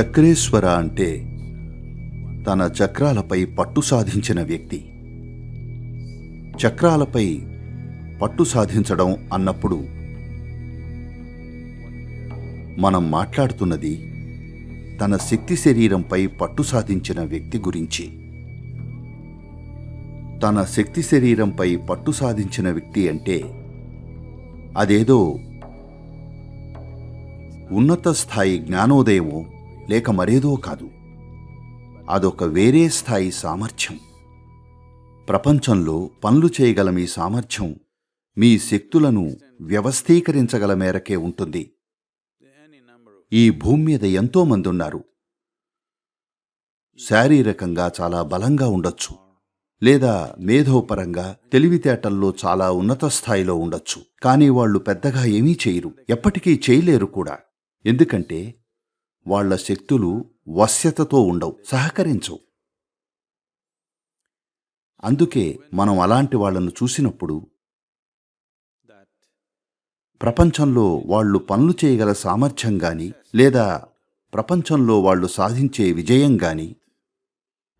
చక్రేశ్వర అంటే తన చక్రాలపై పట్టు సాధించిన వ్యక్తి. చక్రాలపై పట్టు సాధించడం అన్నప్పుడు మనం మాట్లాడుతున్నది తన శక్తి శరీరంపై పట్టు సాధించిన వ్యక్తి గురించి. తన శక్తి శరీరంపై పట్టు సాధించిన వ్యక్తి అంటే అదేదో ఉన్నత స్థాయి జ్ఞానోదయమో లేక మరేదో కాదు. అదొక వేరే స్థాయి సామర్థ్యం. ప్రపంచంలో పనులు చేయగల మీ సామర్థ్యం మీ శక్తులను వ్యవస్థీకరించగల మేరకే ఉంటుంది. ఈ భూమి మీద ఎంతో మంది ఉన్నారు శారీరకంగా చాలా బలంగా ఉండొచ్చు. లేదా మేధోపరంగా తెలివితేటల్లో చాలా ఉన్నత స్థాయిలో ఉండొచ్చు. కానీ వాళ్ళు పెద్దగా ఏమీ చేయరు. ఎప్పటికీ చేయలేరు కూడా. ఎందుకంటే వాళ్ళ శక్తులు వశ్యతతో ఉండవు సహకరించవు. అందుకే మనం అలాంటి వాళ్ళను చూసినప్పుడు ప్రపంచంలో వాళ్ళు పనులు చేయగల సామర్థ్యం గాని లేదా ప్రపంచంలో వాళ్ళు సాధించే విజయం గాని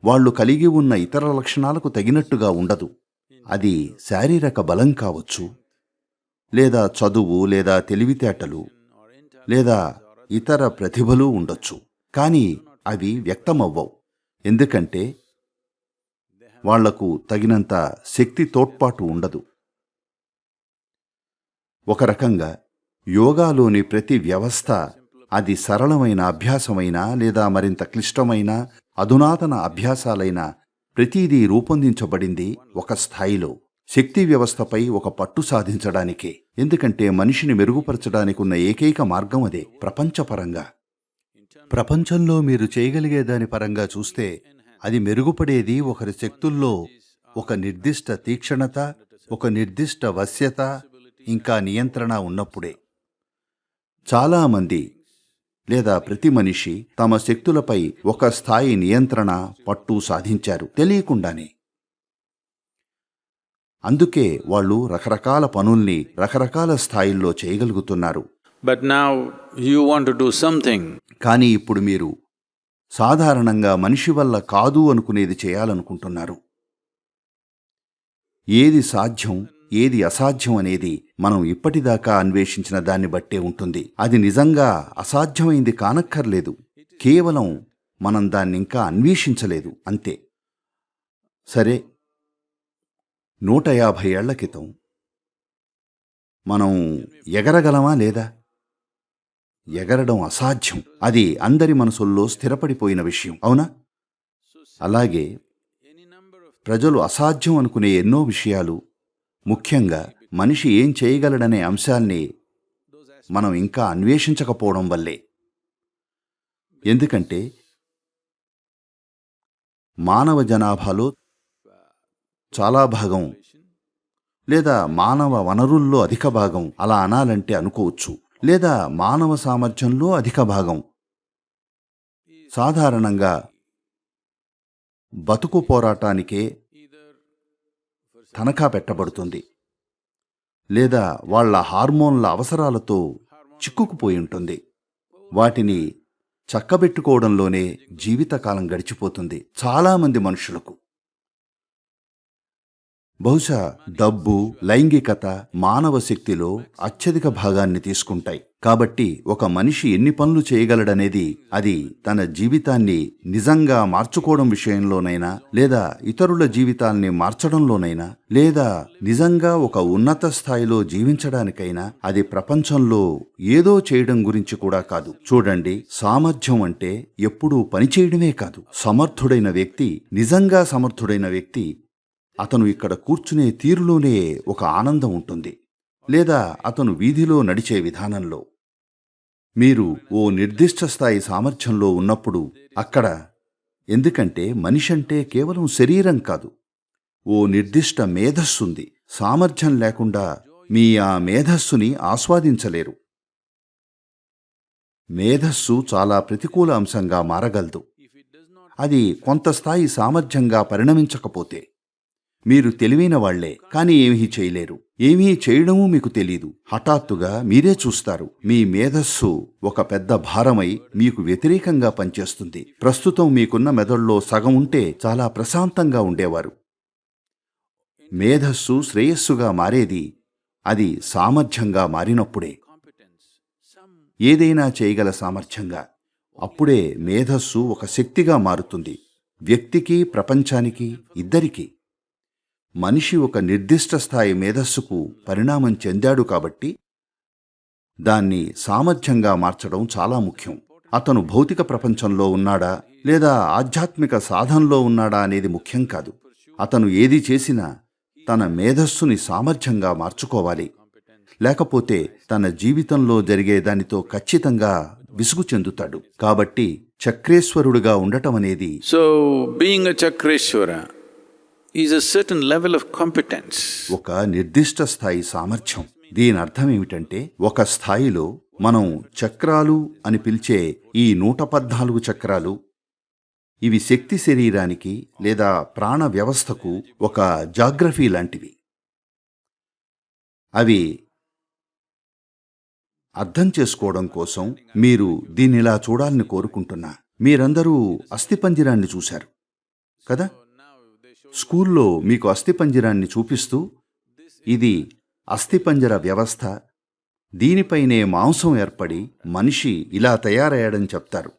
వాళ్ళు కలిగి ఉన్న ఇతర లక్షణాలకు తగినట్టుగా ఉండదు. అది శారీరక బలం కావచ్చు లేదా చదువు లేదా తెలివితేటలు లేదా ఇతర ప్రతిభలు ఉండొచ్చు. కానీ అవి వ్యక్తమవ్వవు. ఎందుకంటే వాళ్ళకు తగినంత శక్తి తోడ్పాటు ఉండదు. ఒక రకంగా యోగాలోని ప్రతి వ్యవస్థ అది సరళమైన అభ్యాసమైనా లేదా మరింత క్లిష్టమైన అధునాతన అభ్యాసాలైన ప్రతిదీ రూపొందించబడింది ఒక స్థాయిలో శక్తి వ్యవస్థపై ఒక పట్టు సాధించడానికే. ఎందుకంటే మనిషిని మెరుగుపరచడానికి ఉన్న ఏకైక మార్గం అదే ప్రపంచపరంగా. ప్రపంచంలో మీరు చేయగలిగే దాని పరంగా చూస్తే అది మెరుగుపడేది ఒకరి శక్తుల్లో ఒక నిర్దిష్ట తీక్షణత ఒక నిర్దిష్ట వశ్యత ఇంకా నియంత్రణ ఉన్నప్పుడే. చాలామంది లేదా ప్రతి మనిషి తమ శక్తులపై ఒక స్థాయి నియంత్రణ పట్టు సాధించారు తెలియకుండానే. అందుకే వాళ్ళు రకరకాల పనుల్ని రకరకాల స్థాయిల్లో చేయగలుగుతున్నారు. But now you want to do something. కానీ ఇప్పుడు మీరు సాధారణంగా మనిషి వల్ల కాదు అనుకునేది చేయాలనుకుంటున్నారు. ఏది సాధ్యం ఏది అసాధ్యం అనేది మనం ఇప్పటిదాకా అన్వేషించిన దాన్ని బట్టే ఉంటుంది. అది నిజంగా అసాధ్యమైంది కానక్కర్లేదు. కేవలం మనం దాన్ని ఇంకా అన్వేషించలేదు అంతే. సరే నూట యాభై ఏళ్ళ క్రితం మనం ఎగరగలమా లేదా? ఎగరడం అసాధ్యం. అది అందరి మనసుల్లో స్థిరపడిపోయిన విషయం అవునా? అలాగే ప్రజలు అసాధ్యం అనుకునే ఎన్నో విషయాలు ముఖ్యంగా మనిషి ఏం చేయగలడనే అంశాల్ని మనం ఇంకా అన్వేషించకపోవడం వల్లే. ఎందుకంటే మానవ జనాభాలో చాలా భాగం. లేదా మానవ వనరుల్లో అధిక భాగం అలా అనాలంటే అనుకోవచ్చు. లేదా మానవ సామర్థ్యంలో అధిక భాగం. సాధారణంగా బతుకు పోరాటానికే తనఖా పెట్టబడుతుంది. లేదా వాళ్ళ హార్మోన్ల అవసరాలతో చిక్కుకుపోయి ఉంటుంది. వాటిని చక్కబెట్టుకోవడంలోనే జీవితకాలం గడిచిపోతుంది. చాలామంది మనుషులకు. బహుశా డబ్బు లైంగికత మానవ శక్తిలో అత్యధిక భాగాన్ని తీసుకుంటాయి. కాబట్టి ఒక మనిషి ఎన్ని పనులు చేయగలడనేది అది తన జీవితాన్ని నిజంగా మార్చుకోవడం విషయంలోనైనా లేదా ఇతరుల జీవితాల్ని మార్చడంలోనైనా లేదా నిజంగా ఒక ఉన్నత స్థాయిలో జీవించడానికైనా అది ప్రపంచంలో ఏదో చేయడం గురించి కూడా కాదు. చూడండి సామర్థ్యం అంటే ఎప్పుడూ పనిచేయడమే కాదు. సమర్థుడైన వ్యక్తి నిజంగా సమర్థుడైన వ్యక్తి అతను ఇక్కడ కూర్చునే తీరులోనే ఒక ఆనందం ఉంటుంది లేదా అతను వీధిలో నడిచే విధానంలో. మీరు ఓ నిర్దిష్ట స్థాయి సామర్థ్యంలో ఉన్నప్పుడు అక్కడ ఎందుకంటే మనిషి అంటే కేవలం శరీరం కాదు ఓ నిర్దిష్ట మేధస్సుంది సామర్థ్యం లేకుండా మీ ఆ మేధస్సుని ఆస్వాదించలేరు. మేధస్సు చాలా ప్రతికూల అంశంగా మారగలదు. అది కొంత స్థాయి సామర్థ్యంగా పరిణమించకపోతే మీరు తెలివైన వాళ్ళే కానీ ఏమీ చేయలేరు. ఏమీ చేయడమూ మీకు తెలీదు. హఠాత్తుగా మీరే చూస్తారు. మీ మేధస్సు ఒక పెద్ద భారమై మీకు వ్యతిరేకంగా పనిచేస్తుంది. ప్రస్తుతం మీకున్న మెదడులో సగం ఉంటే చాలా ప్రశాంతంగా ఉండేవారు. మేధస్సు శ్రేయస్సుగా మారేది అది సామర్థ్యంగా మారినప్పుడే. ఏదైనా చేయగల సామర్థ్యంగా. అప్పుడే మేధస్సు ఒక శక్తిగా మారుతుంది. వ్యక్తికి ప్రపంచానికి ఇద్దరికీ. మనిషి ఒక నిర్దిష్ట స్థాయి మేధస్సుకు పరిణామం చెందాడు కాబట్టి దాన్ని సామర్థ్యంగా మార్చడం చాలా ముఖ్యం. అతను భౌతిక ప్రపంచంలో ఉన్నాడా లేదా ఆధ్యాత్మిక సాధనలో ఉన్నాడా అనేది ముఖ్యం కాదు. అతను ఏది చేసినా తన మేధస్సుని సామర్థ్యంగా మార్చుకోవాలి. లేకపోతే తన జీవితంలో జరిగే దానితో ఖచ్చితంగా విసుగు చెందుతాడు. కాబట్టి చక్రేశ్వరుడుగా ఉండటం అనేది so being Chakreshwara is a certain level of competence ఒక నిర్దిష్ట స్థాయి సామర్థ్యం. దీని అర్థం ఏమిటంటే ఒక స్థాయిలో మనం చక్రాలు అని పిలిచే ఈ నూట పద్నాలుగు చక్రాలు ఇవి శక్తి శరీరానికి లేదా ప్రాణ వ్యవస్థకు ఒక జాగ్రఫీ లాంటివి. అవి అర్థం చేసుకోవడం కోసం మీరు దీన్నిలా చూడాలని కోరుకుంటున్నా. మీరందరూ అస్థిపంజరాన్ని చూశారు కదా? స్కూల్లో మీకు అస్థిపంజరాన్ని చూపిస్తూ ఇది అస్థిపంజర వ్యవస్థ దీనిపైనే మాంసం ఏర్పడి మనిషి ఇలా తయారయ్యాడని చెప్తారు.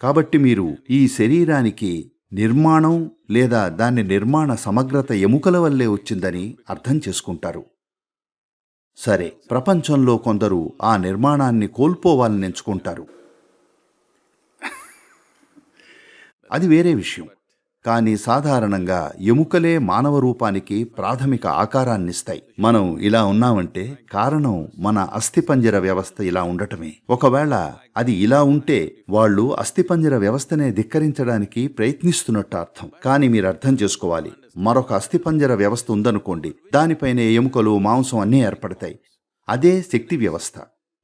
కాబట్టి మీరు ఈ శరీరానికి నిర్మాణం లేదా దాని నిర్మాణ సమగ్రత ఎముకల వల్లే వచ్చిందని అర్థం చేసుకుంటారు. సరే ప్రపంచంలో కొందరు ఆ నిర్మాణాన్ని కోల్పోవాలని ఎంచుకుంటారు. అది వేరే విషయం. కానీ సాధారణంగా ఎముకలే మానవ రూపానికి ప్రాథమిక ఆకారాన్నిస్తాయి. మనం ఇలా ఉన్నామంటే కారణం మన అస్థిపంజర వ్యవస్థ ఇలా ఉండటమే. ఒకవేళ అది ఇలా ఉంటే వాళ్ళు అస్థిపంజర వ్యవస్థనే ధిక్కరించడానికి ప్రయత్నిస్తున్నట్టు అర్థం. కానీ మీరు అర్థం చేసుకోవాలి. మరొక అస్థిపంజర వ్యవస్థ ఉందనుకోండి. దానిపైనే ఎముకలు మాంసం అన్నీ ఏర్పడతాయి. అదే శక్తి వ్యవస్థ.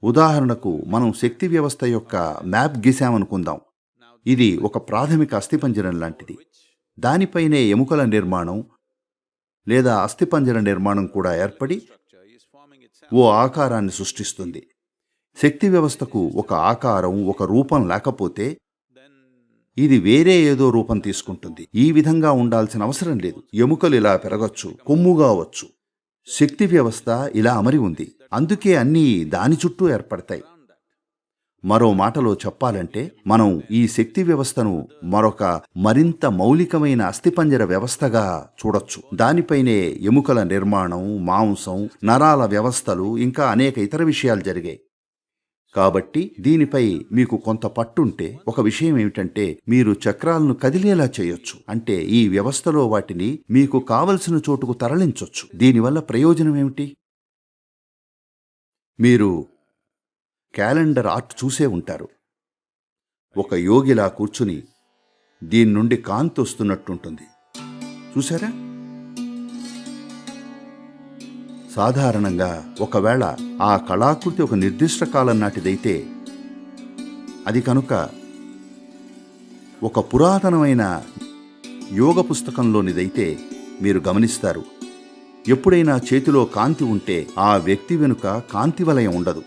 ఉదాహరణకు మనం శక్తి వ్యవస్థ యొక్క మ్యాప్ గీసామనుకుందాం. ఇది ఒక ప్రాథమిక అస్థిపంజరం లాంటిది. దానిపైనే ఎముకల నిర్మాణం లేదా అస్థిపంజర నిర్మాణం కూడా ఏర్పడి ఓ ఆకారాన్ని సృష్టిస్తుంది. శక్తి వ్యవస్థకు ఒక ఆకారం ఒక రూపం లేకపోతే ఇది వేరే ఏదో రూపం తీసుకుంటుంది. ఈ విధంగా ఉండాల్సిన అవసరం లేదు. ఎముకలు ఇలా పెరగచ్చు కొమ్ముగా అవచ్చు శక్తి వ్యవస్థ ఇలా అమరి ఉంది. అందుకే అన్నీ దాని చుట్టూ ఏర్పడతాయి. మరో మాటలో చెప్పాలంటే మనం ఈ శక్తి వ్యవస్థను మరొక మరింత మౌలికమైన అస్థిపంజర వ్యవస్థగా చూడొచ్చు. దానిపైనే ఎముకల నిర్మాణం మాంసం నరాల వ్యవస్థలు ఇంకా అనేక ఇతర విషయాలు జరిగాయి. కాబట్టి దీనిపై మీకు కొంత పట్టుంటే ఒక విషయం ఏమిటంటే మీరు చక్రాలను కదిలేలా చేయొచ్చు. అంటే ఈ వ్యవస్థలో వాటిని మీకు కావలసిన చోటుకు తరలించొచ్చు. దీనివల్ల ప్రయోజనం ఏమిటి? మీరు క్యాలెండర్ ఆర్ట్ చూసే ఉంటారు. ఒక యోగిలా కూర్చుని దీని నుండి కాంతి వస్తున్నట్టుంటుంది. చూసారా సాధారణంగా ఒకవేళ ఆ కళాకృతి ఒక నిర్దిష్ట కాలం నాటిదైతే అది కనుక ఒక పురాతనమైన యోగ పుస్తకంలోనిదైతే మీరు గమనిస్తారు. ఎప్పుడైనా చేతిలో కాంతి ఉంటే ఆ వ్యక్తి వెనుక కాంతి వలయం ఉండదు.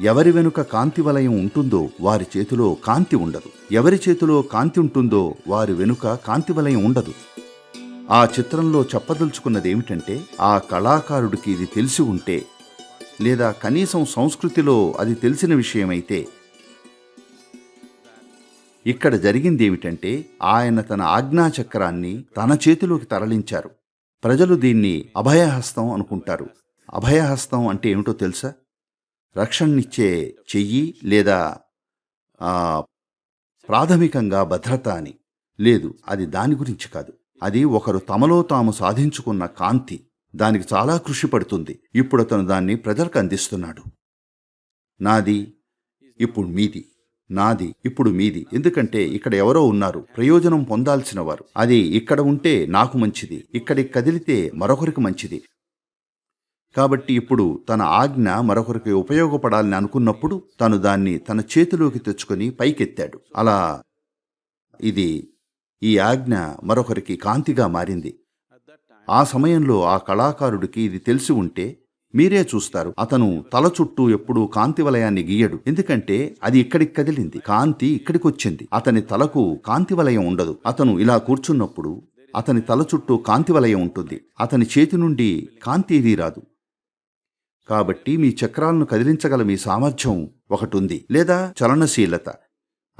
ఎవరి వెనుక కాంతి వలయం ఉంటుందో వారి చేతిలో కాంతి ఉండదు. ఎవరి చేతిలో కాంతి ఉంటుందో వారి వెనుక కాంతి వలయం ఉండదు. ఆ చిత్రంలో చెప్పదలుచుకున్నది ఏమిటంటే ఆ కళాకారుడికి ఇది తెలిసి ఉంటే లేదా కనీసం సంస్కృతిలో అది తెలిసిన విషయమైతే ఇక్కడ జరిగింది ఏమిటంటే ఆయన తన ఆజ్ఞాచక్రాన్ని తన చేతిలోకి తరలించారు. ప్రజలు దీన్ని అభయహస్తం అనుకుంటారు. అభయహస్తం అంటే ఏమిటో తెలుసా? రక్షణనిచ్చే చెయ్యి లేదా ప్రాథమికంగా భద్రత అని. లేదు అది దాని గురించి కాదు. అది ఒకరు తమలో తాము సాధించుకున్న కాంతి. దానికి చాలా కృషి పడుతుంది. ఇప్పుడు అతను దాన్ని ప్రజలకు అందిస్తున్నాడు. నాది ఇప్పుడు మీది. నాది ఇప్పుడు మీది. ఎందుకంటే ఇక్కడ ఎవరో ఉన్నారు. ప్రయోజనం పొందాల్సిన వారు. అది ఇక్కడ ఉంటే నాకు మంచిది. ఇక్కడికి కదిలితే మరొకరికి మంచిది. కాబట్టి ఇప్పుడు తన ఆజ్ఞ మరొకరికి ఉపయోగపడాలని అనుకున్నప్పుడు తను దాన్ని తన చేతిలోకి తెచ్చుకొని పైకెత్తాడు. అలా ఇది ఈ ఆజ్ఞ మరొకరికి కాంతిగా మారింది. ఆ సమయంలో ఆ కళాకారుడికి ఇది తెలిసి ఉంటే మీరే చూస్తారు అతను తల చుట్టూ ఎప్పుడూ కాంతి వలయాన్ని గీయడు. ఎందుకంటే అది ఇక్కడికి కదిలింది. కాంతి ఇక్కడికి వచ్చింది అతని తలకు కాంతి వలయం ఉండదు. అతను ఇలా కూర్చున్నప్పుడు అతని తల చుట్టూ కాంతి వలయం ఉంటుంది. అతని చేతి నుండి కాంతి ఇది రాదు. కాబట్టి మీ చక్రాలను కదిలించగల మీ సామర్థ్యం ఒకటుంది లేదా చలనశీలత.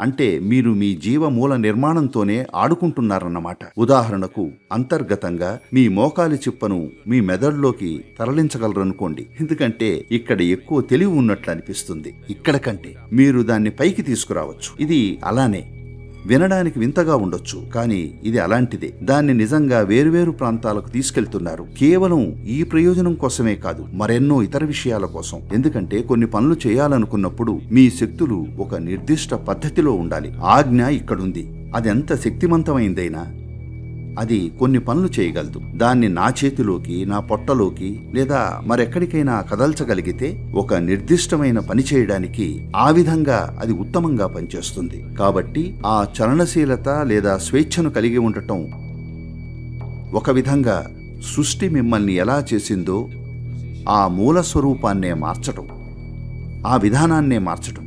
అంటే మీరు మీ జీవ మూల నిర్మాణంతోనే ఆడుకుంటున్నారన్నమాట. ఉదాహరణకు అంతర్గతంగా మీ మోకాలి చిప్పను మీ మెదడులోకి తరలించగలరనుకోండి. ఎందుకంటే ఇక్కడ ఎక్కువ తెలివి ఉన్నట్లు అనిపిస్తుంది. ఇక్కడ కంటే మీరు దాన్ని పైకి తీసుకురావచ్చు. ఇది అలానే వినడానికి వింతగా ఉండొచ్చు కానీ ఇది అలాంటిదే. దాన్ని నిజంగా వేరువేరు ప్రాంతాలకు తీసుకెళ్తున్నారు. కేవలం ఈ ప్రయోజనం కోసమే కాదు మరెన్నో ఇతర విషయాల కోసం. ఎందుకంటే కొన్ని పనులు చేయాలనుకున్నప్పుడు మీ శక్తులు ఒక నిర్దిష్ట పద్ధతిలో ఉండాలి. ఆజ్ఞ ఇక్కడుంది. అదెంత శక్తివంతమైందైనా అది కొన్ని పనులు చేయగలదు. దాన్ని నా చేతిలోకి నా పొట్టలోకి లేదా మరెక్కడికైనా కదల్చగలిగితే ఒక నిర్దిష్టమైన పని చేయడానికి ఆ విధంగా అది ఉత్తమంగా పనిచేస్తుంది. కాబట్టి ఆ చలనశీలత లేదా స్వేచ్ఛను కలిగి ఉండటం ఒక విధంగా సృష్టి మిమ్మల్ని ఎలా చేసిందో ఆ మూల స్వరూపాన్నే మార్చటం ఆ విధానాన్నే మార్చటం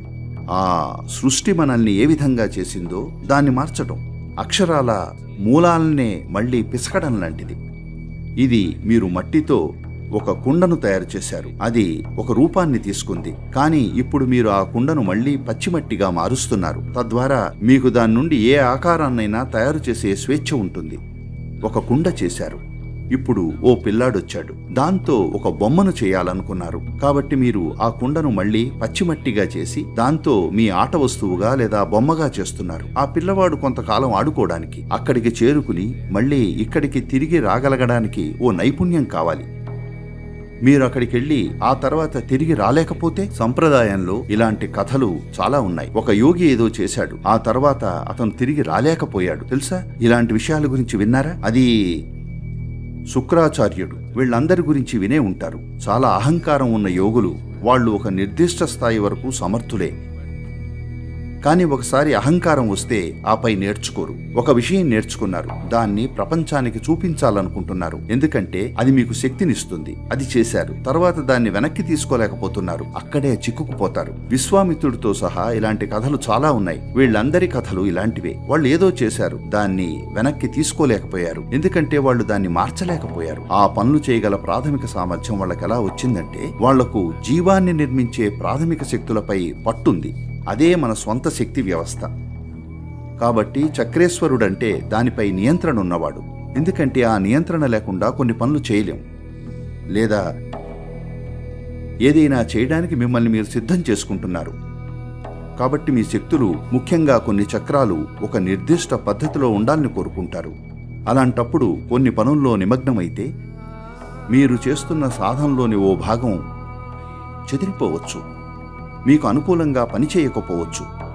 ఆ సృష్టి మనల్ని ఏ విధంగా చేసిందో దాన్ని మార్చటం అక్షరాల మూలాలనే మళ్ళీ పిసకడం లాంటిది. ఇది మీరు మట్టితో ఒక కుండను తయారు చేశారు. అది ఒక రూపాన్ని తీసుకుంది. కానీ ఇప్పుడు మీరు ఆ కుండను మళ్ళీ పచ్చిమట్టిగా మారుస్తున్నారు. తద్వారా మీకు దాని నుండి ఏ ఆకారాన్నైనా తయారు చేసే స్వేచ్ఛ ఉంటుంది. ఒక కుండ చేశారు. ఇప్పుడు ఓ పిల్లాడొచ్చాడు. దాంతో ఒక బొమ్మను చేయాలనుకున్నారు. కాబట్టి మీరు ఆ కుండను మళ్ళీ పచ్చిమట్టిగా చేసి దాంతో మీ ఆట వస్తువుగా లేదా బొమ్మగా చేస్తున్నారు. ఆ పిల్లవాడు కొంతకాలం ఆడుకోవడానికి అక్కడికి చేరుకుని మళ్ళీ ఇక్కడికి తిరిగి రాగలగడానికి ఓ నైపుణ్యం కావాలి. మీరు అక్కడికి వెళ్ళి ఆ తర్వాత తిరిగి రాలేకపోతే సంప్రదాయంలో ఇలాంటి కథలు చాలా ఉన్నాయి. ఒక యోగి ఏదో చేశాడు. ఆ తర్వాత అతను తిరిగి రాలేకపోయాడు. తెలుసా? ఇలాంటి విషయాల గురించి విన్నారా? అది శుక్రాచార్యుడు వీళ్ళందరి గురించి వినే ఉంటారు. చాలా అహంకారం ఉన్న యోగులు వాళ్ళు ఒక నిర్దిష్ట స్థాయి వరకు సమర్థులే. కానీ ఒకసారి అహంకారం వస్తే ఆపై నేర్చుకోరు. ఒక విషయం నేర్చుకున్నారు. దాన్ని ప్రపంచానికి చూపించాలనుకుంటున్నారు. ఎందుకంటే అది మీకు శక్తినిస్తుంది. అది చేశారు. తర్వాత దాన్ని వెనక్కి తీసుకోలేకపోతున్నారు. అక్కడే చిక్కుకుపోతారు. విశ్వామిత్రుడితో సహా ఇలాంటి కథలు చాలా ఉన్నాయి. వీళ్ళందరి కథలు ఇలాంటివే. వాళ్ళు ఏదో చేశారు. దాన్ని వెనక్కి తీసుకోలేకపోయారు. ఎందుకంటే వాళ్ళు దాన్ని మార్చలేకపోయారు. ఆ పనులు చేయగల ప్రాథమిక సామర్థ్యం వాళ్ళకి ఎలా వచ్చిందంటే వాళ్ళకు జీవాన్ని నిర్మించే ప్రాథమిక శక్తులపై పట్టుంది. అదే మన స్వంత శక్తి వ్యవస్థ. కాబట్టి చక్రేశ్వరుడంటే దానిపై నియంత్రణ ఉన్నవాడు. ఎందుకంటే ఆ నియంత్రణ లేకుండా కొన్ని పనులు చేయలేం. లేదా ఏదైనా చేయడానికి మిమ్మల్ని మీరు సిద్ధం చేసుకుంటున్నారు. కాబట్టి మీ శక్తులు ముఖ్యంగా కొన్ని చక్రాలు ఒక నిర్దిష్ట పద్ధతిలో ఉండాలని కోరుకుంటారు. అలాంటప్పుడు కొన్ని పనుల్లో నిమగ్నమైతే మీరు చేస్తున్న సాధనలోని ఓ భాగం చెదిరిపోవచ్చు. మీకు అనుకూలంగా పనిచేయకపోవచ్చు.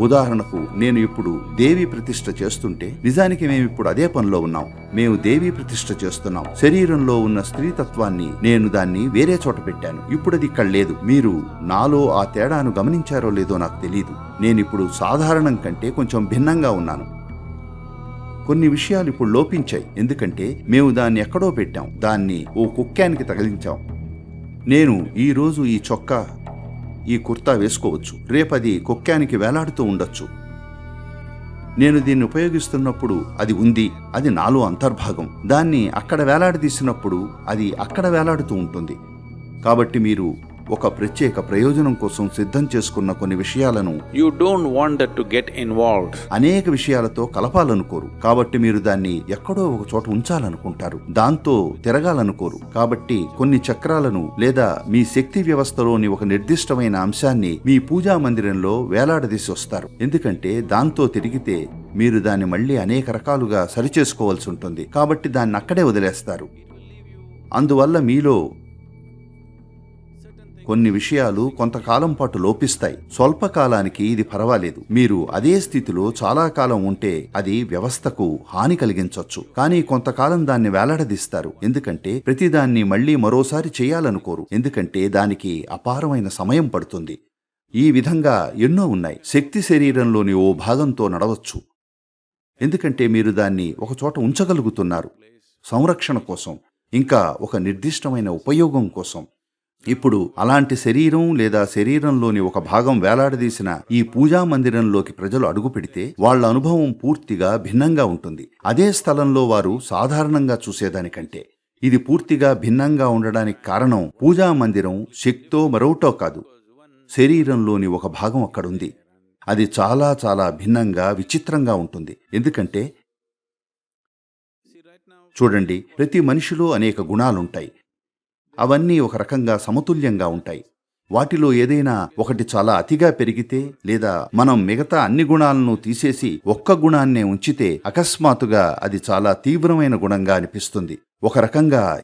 ఉదాహరణకు నేను ఇప్పుడు దేవి ప్రతిష్ట చేస్తుంటే నిజానికి మేము ఇప్పుడు అదే పనిలో ఉన్నాం. మేము దేవి ప్రతిష్ఠ చేస్తున్నాం. శరీరంలో ఉన్న స్త్రీతత్వాన్ని నేను దాన్ని వేరే చోట పెట్టాను. ఇప్పుడు అది ఇక్కడ లేదు. మీరు నాలో ఆ తేడాను గమనించారో లేదో నాకు తెలియదు నేనిప్పుడు సాధారణం కంటే కొంచెం భిన్నంగా ఉన్నాను. కొన్ని విషయాలు ఇప్పుడు లోపించాయి. ఎందుకంటే మేము దాన్ని ఎక్కడో పెట్టాం. దాన్ని ఓ కుక్కానికి తగిలించాం. నేను ఈరోజు ఈ చొక్కా ఈ కుర్తా వేసుకోవచ్చు. రేపది కుక్కానికి వేలాడుతూ ఉండొచ్చు. నేను దీన్ని ఉపయోగిస్తున్నప్పుడు అది ఉంది. అది నాలో అంతర్భాగం. దాన్ని అక్కడ వేలాడదీసినప్పుడు అది అక్కడ వేలాడుతూ ఉంటుంది. కాబట్టి మీరు ఒక ప్రత్యేక ప్రయోజనం కోసం సిద్ధం చేసుకున్న కొన్ని విషయాలను don't want that to get involved. అనేక విషయాలతో కలపాలనుకోరు. కాబట్టి మీరు దాన్ని ఎక్కడో ఒక చోట ఉంచాలనుకుంటారు. దాంతో తిరగాలనుకోరు. కాబట్టి కొన్ని చక్రాలను లేదా మీ శక్తి వ్యవస్థలోని ఒక నిర్దిష్టమైన అంశాన్ని మీ పూజా మందిరంలో వేలాడదీసి వస్తారు. ఎందుకంటే దాంతో తిరిగితే మీరు దాన్ని మళ్ళీ అనేక రకాలుగా సరిచేసుకోవాల్సి ఉంటుంది. కాబట్టి దాన్ని అక్కడే వదిలేస్తారు. అందువల్ల మీలో కొన్ని విషయాలు కొంతకాలం పాటు లోపిస్తాయి. స్వల్పకాలానికి ఇది పర్వాలేదు. మీరు అదే స్థితిలో చాలా కాలం ఉంటే అది వ్యవస్థకు హాని కలిగించవచ్చు కానీ కొంతకాలం దాన్ని వేలాడదీస్తారు. ఎందుకంటే ప్రతిదాన్ని మళ్ళీ మరోసారి చేయాలనుకోరు. ఎందుకంటే దానికి అపారమైన సమయం పడుతుంది. ఈ విధంగా ఎన్నో ఉన్నాయి. శక్తి శరీరంలోని ఓ భాగంతో నడవచ్చు. ఎందుకంటే మీరు దాన్ని ఒకచోట ఉంచగలుగుతున్నారు. సంరక్షణ కోసం. ఇంకా ఒక నిర్దిష్టమైన ఉపయోగం కోసం. ఇప్పుడు అలాంటి శరీరం లేదా శరీరంలోని ఒక భాగం వేలాడదీసిన ఈ పూజా మందిరంలోకి ప్రజలు అడుగుపెడితే వాళ్ళ అనుభవం పూర్తిగా భిన్నంగా ఉంటుంది. అదే స్థలంలో వారు సాధారణంగా చూసేదానికంటే ఇది పూర్తిగా భిన్నంగా ఉండడానికి కారణం పూజా మందిరం శక్తో మరోటో కాదు. శరీరంలోని ఒక భాగం అక్కడుంది. అది చాలా చాలా భిన్నంగా విచిత్రంగా ఉంటుంది. ఎందుకంటే చూడండి ప్రతి మనిషిలో అనేక గుణాలుంటాయి. అవన్నీ ఒక రకంగా సమతుల్యంగా ఉంటాయి. వాటిలో ఏదైనా ఒకటి చాలా అతిగా పెరిగితే లేదా మనం మిగతా అన్ని గుణాలను తీసేసి ఒక్క గుణాన్నే ఉంచితే అకస్మాత్తుగా అది చాలా తీవ్రమైన గుణంగా అనిపిస్తుంది. ఒక రకంగా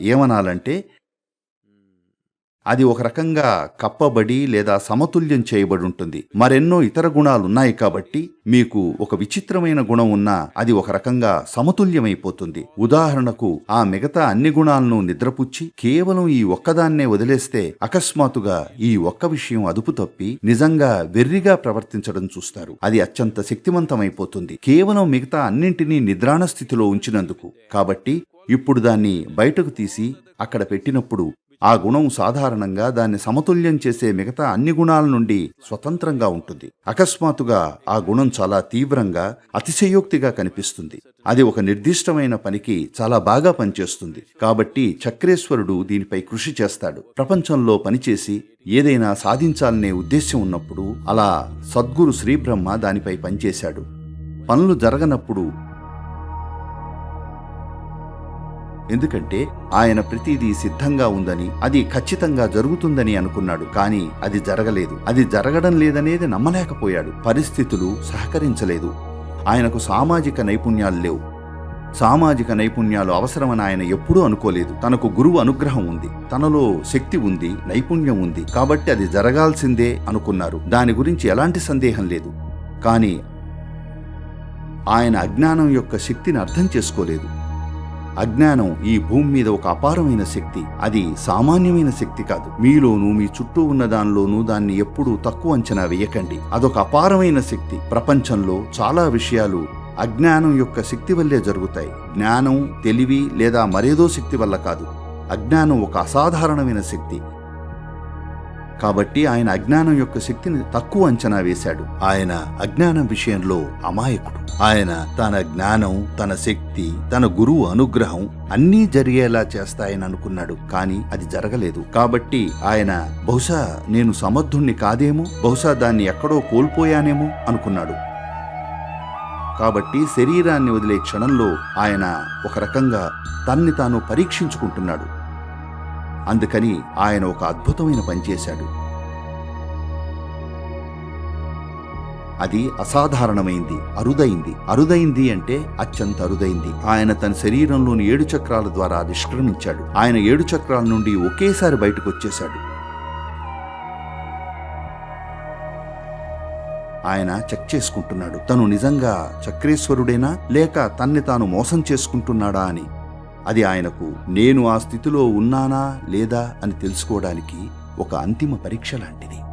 ఏమనాలంటే అది ఒక రకంగా కప్పబడి లేదా సమతుల్యం చేయబడి ఉంటుంది మరెన్నో ఇతర గుణాలున్నాయి కాబట్టి మీకు ఒక విచిత్రమైన గుణం ఉన్నా అది ఒక రకంగా సమతుల్యమైపోతుంది. ఉదాహరణకు ఆ మిగతా అన్ని గుణాలను నిద్రపుచ్చి కేవలం ఈ ఒక్కదాన్నే వదిలేస్తే అకస్మాత్తుగా ఈ ఒక్క విషయం అదుపు తప్పి నిజంగా వెర్రిగా ప్రవర్తించడం చూస్తారు. అది అత్యంత శక్తివంతమైపోతుంది కేవలం మిగతా అన్నింటినీ నిద్రాణ స్థితిలో ఉంచినందుకు. కాబట్టి ఇప్పుడు దాన్ని బయటకు తీసి అక్కడ పెట్టినప్పుడు ఆ గుణం సాధారణంగా దాన్ని సమతుల్యం చేసే మిగతా అన్ని గుణాల నుండి స్వతంత్రంగా ఉంటుంది. అకస్మాత్తుగా ఆ గుణం చాలా తీవ్రంగా అతిశయోక్తిగా కనిపిస్తుంది. అది ఒక నిర్దిష్టమైన పనికి చాలా బాగా పనిచేస్తుంది. కాబట్టి చక్రేశ్వరుడు దీనిపై కృషి చేస్తాడు. ప్రపంచంలో పనిచేసి ఏదైనా సాధించాలనే ఉద్దేశ్యం ఉన్నప్పుడు అలా సద్గురు శ్రీబ్రహ్మ దానిపై పనిచేశాడు. పనులు జరగనప్పుడు ఎందుకంటే ఆయన ప్రతిదీ సిద్ధంగా ఉందని అది ఖచ్చితంగా జరుగుతుందని అనుకున్నాడు. కానీ అది జరగలేదు. అది జరగడం లేదనేది నమ్మలేకపోయాడు. పరిస్థితులు సహకరించలేదు. ఆయనకు సామాజిక నైపుణ్యాలు లేవు. సామాజిక నైపుణ్యాలు అవసరమని ఆయన ఎప్పుడూ అనుకోలేదు. తనకు గురువు అనుగ్రహం ఉంది. తనలో శక్తి ఉంది నైపుణ్యం ఉంది. కాబట్టి అది జరగాల్సిందే అనుకున్నారు. దాని గురించి ఎలాంటి సందేహం లేదు. కానీ ఆయన అజ్ఞానం యొక్క శక్తిని అర్థం చేసుకోలేదు. అజ్ఞానం ఈ భూమి మీద ఒక అపారమైన శక్తి. అది సామాన్యమైన శక్తి కాదు. మీలోనూ మీ చుట్టూ ఉన్న దానిలోనూ దాన్ని ఎప్పుడూ తక్కువ అంచనా వేయకండి. అదొక అపారమైన శక్తి. ప్రపంచంలో చాలా విషయాలు అజ్ఞానం యొక్క శక్తి వల్లే జరుగుతాయి. జ్ఞానం తెలివి లేదా మరేదో శక్తి వల్ల కాదు. అజ్ఞానం ఒక అసాధారణమైన శక్తి. కాబట్టి ఆయన అజ్ఞానం యొక్క శక్తిని తక్కువ అంచనా వేశాడు. ఆయన అజ్ఞానం విషయంలో అమాయకుడు. ఆయన తన జ్ఞానం తన శక్తి తన గురువు అనుగ్రహం అన్నీ జరిగేలా చేస్తాయని అనుకున్నాడు. కానీ అది జరగలేదు. కాబట్టి ఆయన బహుశా నేను సమర్థుణ్ణి కాదేమో? బహుశా దాన్ని ఎక్కడో కోల్పోయానేమో? అనుకున్నాడు. కాబట్టి శరీరాన్ని వదిలే క్షణంలో ఆయన ఒక రకంగా తన్ని తాను పరీక్షించుకుంటున్నాడు. అందుకని ఆయన ఒక అద్భుతమైన పని చేశాడు. అది అసాధారణమైంది అరుదైంది. అరుదైంది అంటే అత్యంత అరుదైంది. ఆయన తన శరీరంలోని ఏడు చక్రాల ద్వారా నిష్క్రమించాడు. ఆయన ఏడు చక్రాల నుండి ఒకేసారి బయటకు వచ్చేశాడు ఆయన చెక్ చేసుకుంటున్నాడు. తను నిజంగా చక్రేశ్వరుడేనా? లేక తన్ని తాను మోసం చేసుకుంటున్నాడా అని. అది ఆయనకు నేను ఆ స్థితిలో ఉన్నానా లేదా? అని తెలుసుకోవడానికి ఒక అంతిమ పరీక్ష లాంటిది.